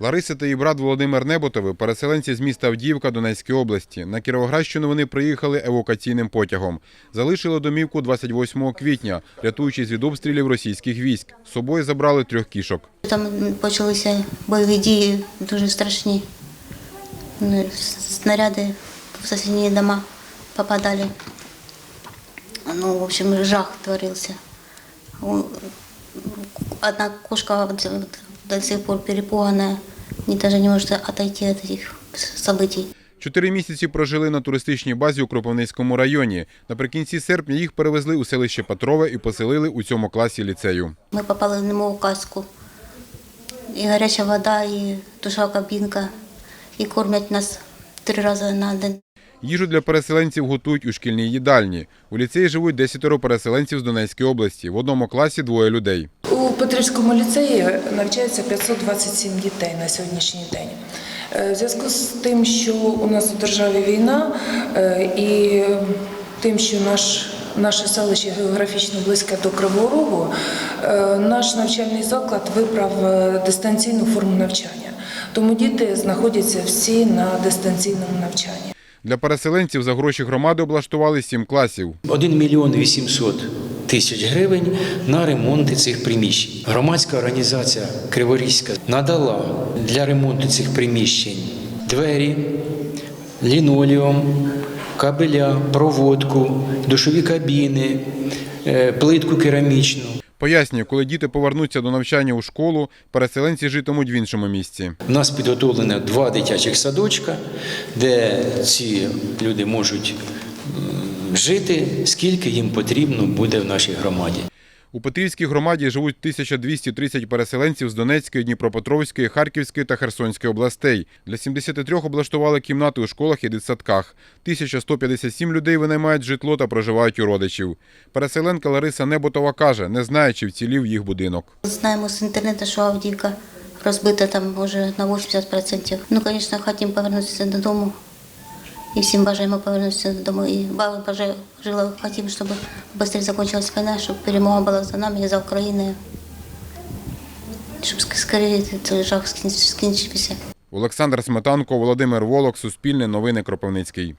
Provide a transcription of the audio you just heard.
Лариса та її брат Володимир Неботови – переселенці з міста Авдіївка Донецької області. На Кіровоградщину вони приїхали евакуаційним потягом. Залишили домівку 28 квітня, рятуючись від обстрілів російських військ. З собою забрали трьох кішок. Там почалися бойові дії дуже страшні. Ну, Снаряди в сусідні дома попадали. Ну, в общем, жах творился. У- Одна кошка до сих пор перепуганная, не, даже не может отойти от этих событий. Чотири місяці прожили на туристичній базі у Кропивницькому районі. Наприкінці серпня їх перевезли у селище Петрове і поселили у цьому класі ліцею. Ми попали в немову казку. І гаряча вода, і душа кабінка, і кормять нас три рази на день. Їжу для переселенців готують у шкільній їдальні. У ліцеї живуть десятеро переселенців з Донецької області. В одному класі двоє людей. У Петрівському ліцеї навчається 527 дітей на сьогоднішній день. Е, В зв'язку з тим, що у нас у державі війна е, і тим, що наш, наше селище географічно близьке до Кривого Рогу, е, наш навчальний заклад вибрав е, дистанційну форму навчання. Тому діти знаходяться всі на дистанційному навчанні. Для переселенців за гроші громади облаштували сім класів. 1 мільйон 800 тисяч гривень на ремонти цих приміщень. Громадська організація Криворізька надала для ремонту цих приміщень двері, лінолеум, кабеля, проводку, душові кабіни, е, плитку керамічну. Пояснює, коли діти повернуться до навчання у школу, переселенці житимуть в іншому місці. У нас підготовлено два дитячих садочка, де ці люди можуть жити, скільки їм потрібно буде в нашій громаді. У Петрівській громаді живуть 1230 переселенців з Донецької, Дніпропетровської, Харківської та Херсонської областей. Для 73 облаштували кімнати у школах і дитсадках. 1157 людей винаймають житло та проживають у родичів. Переселенка Лариса Неботова каже, не знає, чи вцілів їх будинок. Знаємо з інтернету, що Авдіївка розбита там може на 80%. Ну, звісно, хочемо повернутися додому. І всім бажаємо повернутися додому. І бажаю, жила, хотімо, щоб швидше закончилась війна, щоб перемога була за нами і за Україною. Щоб скоріше цей жах скінчився. Олександр Сметанко, Володимир Волок, Суспільне новини Кропивницький.